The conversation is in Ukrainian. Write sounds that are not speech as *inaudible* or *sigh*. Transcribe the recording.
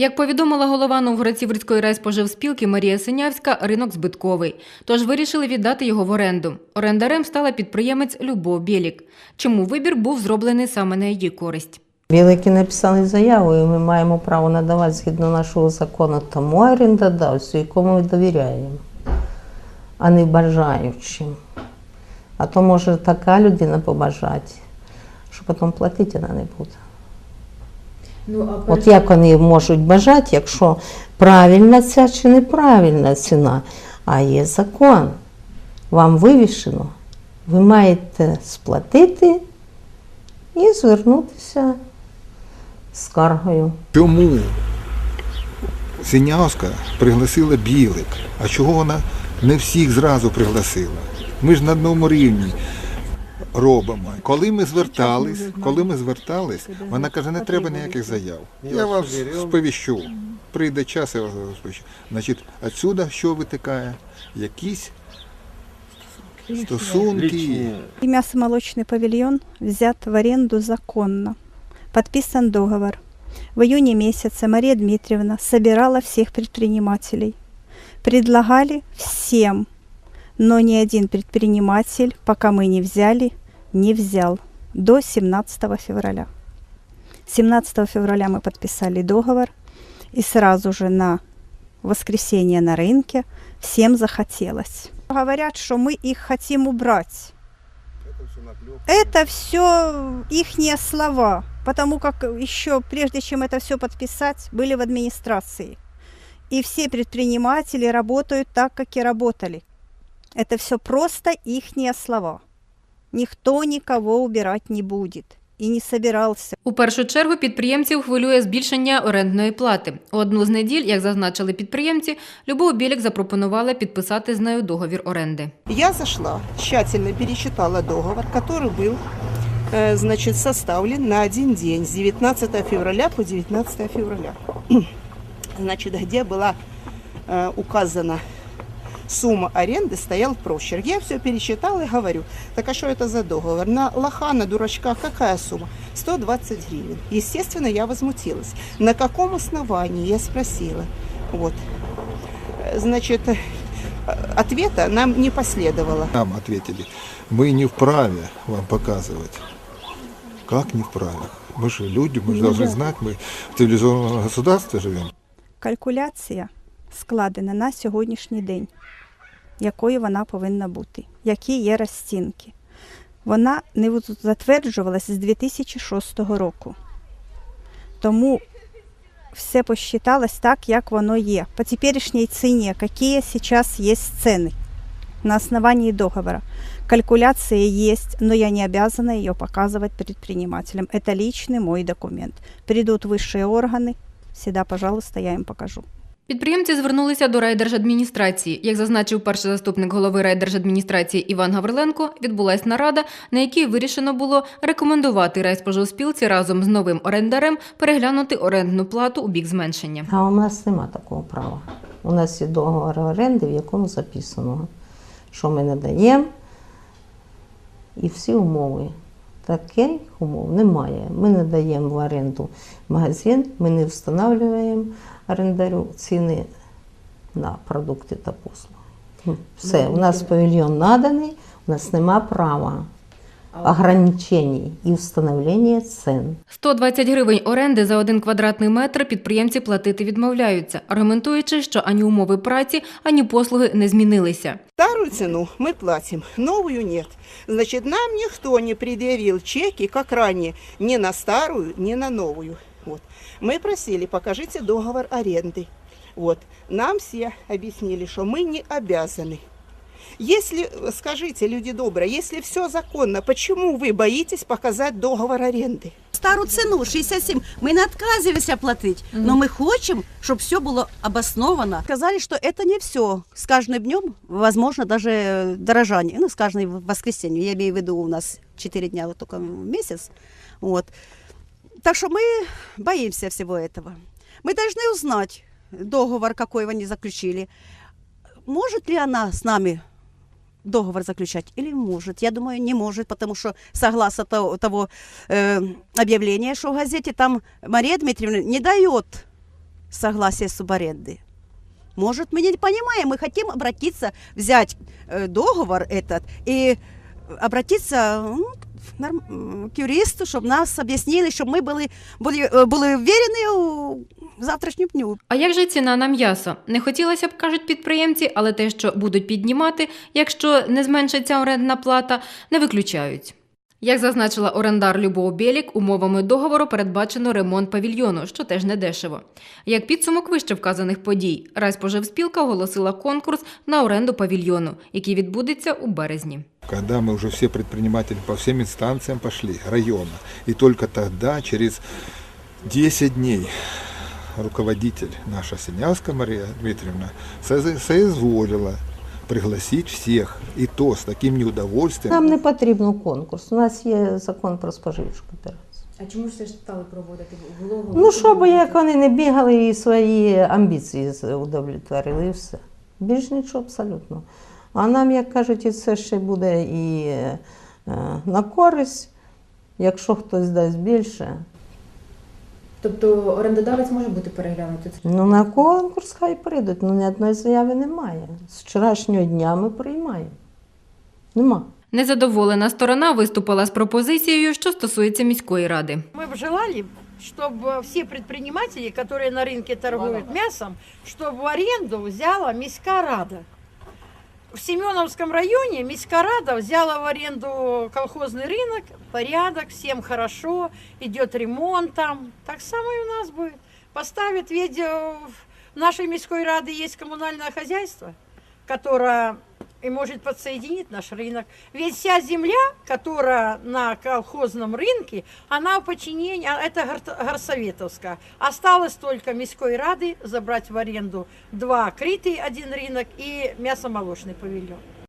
Як повідомила голова Новгород-Сіверської райспоживспілки Марія Синявська, ринок збитковий, тож вирішили віддати його в оренду. Орендарем стала підприємець Любов Білік. Чому вибір був зроблений саме на її користь? Білики написали заяву, і ми маємо право надавати згідно нашого закону тому орендодавцю, якому ми довіряємо, а не бажаючим. А то може така людина побажати, що потім платити вона не буде. Ну, От як вони можуть бажати, якщо правильна ця чи неправильна ціна, а є закон, вам вивішено, ви маєте сплатити і звернутися з скаргою. Чому Синявська пригласила білик? А чого вона не всіх зразу пригласила? Ми ж на одному рівні робимо. Коли ми звертались, коли ми звертались, вона каже, не треба ніяких заяв. Я вас сповіщу. Прийде час, я вас сповіщу. Значить, отсюда що витикає? Якісь стосунки. И мясомолочный павильон взят в аренду законно. Подписан договор. В июне месяце Мария Дмитриевна собирала всех предпринимателей. Предлагали всем, но ни один предприниматель, пока мы не взяли, не взял до 17 февраля. 17 февраля мы подписали договор, и сразу же на воскресенье на рынке всем захотелось. Говорят, что мы их хотим убрать. Это все ихние слова, потому как еще прежде чем это все подписать, были в администрации. И все предприниматели работают так, как и работали. Это все просто ихние слова. Никто никого убирать не будет и не собирался. У першу чергу підприємців хвилює збільшення орендної плати. У одну з неділь, як зазначили підприємці, Любов Білік запропонувала підписати з нею договір оренди. Я зашла, тщательно пересчитала договор, который был э, значит, составлен на один день, с 19 февраля по 19 февраля. *clears throat* Значит, где была э, указана сумма аренды, стоял прочерк. Я все пересчитала и говорю, так а что это за договор? На лоха, на дурачка какая сумма? 120 гривен. Естественно, я возмутилась. На каком основании? Я спросила. Вот. Э, Значит, э, ответа нам не последовало. Нам ответили, мы не вправе вам показывать. Как не вправе? Мы же люди, мы же должны знать, мы в цивилизованном государстве живем. Калькуляція складена на сьогоднішній день, якою вона повинна бути, які є розцінки. Вона не затверджувалася з 2006 року. Тому все посчиталось так, як воно є. По теперішній ціні, які зараз є ціни на основании договора. Калькуляция есть, но я не обязана ее показывать предпринимателям. Это личный мой документ. Придут высшие органы, всегда, пожалуйста, я им покажу. Підприємці звернулися до райдержадміністрації. Як зазначив перший заступник голови райдержадміністрації Іван Гавриленко, відбулась нарада, на якій вирішено було рекомендувати райспоживспілці разом з новим орендарем переглянути орендну плату у бік зменшення. А у нас нема такого права. У нас є договор оренди, в якому записано, що ми надаємо, і всі умови. Таких умов немає. Ми не даємо в оренду магазин, ми не встановлюємо орендарю ціни на продукти та послуги. Все, у нас павільйон наданий, у нас нема права ограничень і встановлення цін. 120 гривень оренди за один квадратний метр підприємці платити відмовляються, аргументуючи, що ані умови праці, ані послуги не змінилися. Старую цену мы платим, новую нет. Значит, нам никто не предъявил чеки, как ранее, ни на старую, ни на новую. Вот. Мы просили, покажите договор аренды. Вот. Нам все объяснили, что мы не обязаны. Если, скажите, люди добрые, если все законно, почему вы боитесь показать договор аренды? стару ціну 67. Ми не відказуємося платити, але ми хочемо, щоб все було обосновано. Сказали, що це не все. З кожним днем, возможно, даже дорожание. Ну, с каждой воскресенье. Я имею в виду, у нас 4 дня вот только в месяц. Вот. Так что мы боимся всего этого. Мы должны узнать договор, какой они заключили. Может ли она с нами договор заключать или может? Я думаю, не может, потому что согласно того, того э, объявления, что в газете, там Мария Дмитриевна не дает согласие субаренды. Может, мы не понимаем, мы хотим обратиться, взять э, договор этот и обратиться ну, к юристу, щоб нас об'яснили, щоб ми були, були, е, були ввірені у завтрашню дню. А як же ціна на м'ясо? Не хотілося б, кажуть підприємці, але те, що будуть піднімати, якщо не зменшиться орендна плата, не виключають. Як зазначила орендар Любов Білік, умовами договору передбачено ремонт павільйону, що теж не дешево. Як підсумок вище вказаних подій, Райспоживспілка оголосила конкурс на оренду павільйону, який відбудеться у березні. Когда мы уже все предприниматели по всем инстанциям пошли, района, и только тогда, через 10 дней, руководитель наша Синявская Мария Дмитриевна соиз- соизволила пригласить всех, и то с таким неудовольствием. Нам не потрібно конкурс. У нас є закон про споживчу кооперацію. А чому ж все ж стали проводити Було Ну, щоб як вони не бігали і свої амбіції з- удовлетворили, і все. Більш нічого абсолютно. А нам, як кажуть, і це ще буде і е, на користь, якщо хтось дасть більше. Тобто орендодавець може бути переглянути Ну, на конкурс хай прийдуть, ну ні одної заяви немає. З вчорашнього дня ми приймаємо. Нема. Незадоволена сторона виступила з пропозицією, що стосується міської ради. Мы бы желали, чтобы все предприниматели, которые на рынке торгуют мясом, чтобы в аренду взяла Миська Рада. В Семеновском районе Миська Рада взяла в аренду колхозный рынок, порядок, всем хорошо, идет ремонт там. Так само и у нас будет. Поставит, ведь э, в нашей Миской Рады есть коммунальное хозяйство, которое и может подсоединить наш рынок. Ведь вся земля, которая на колхозном рынке, она в подчинении, а это Гор- Горсоветовская. Осталось только Міської Рады забрать в аренду два крытый один рынок и мясомолочный павильон.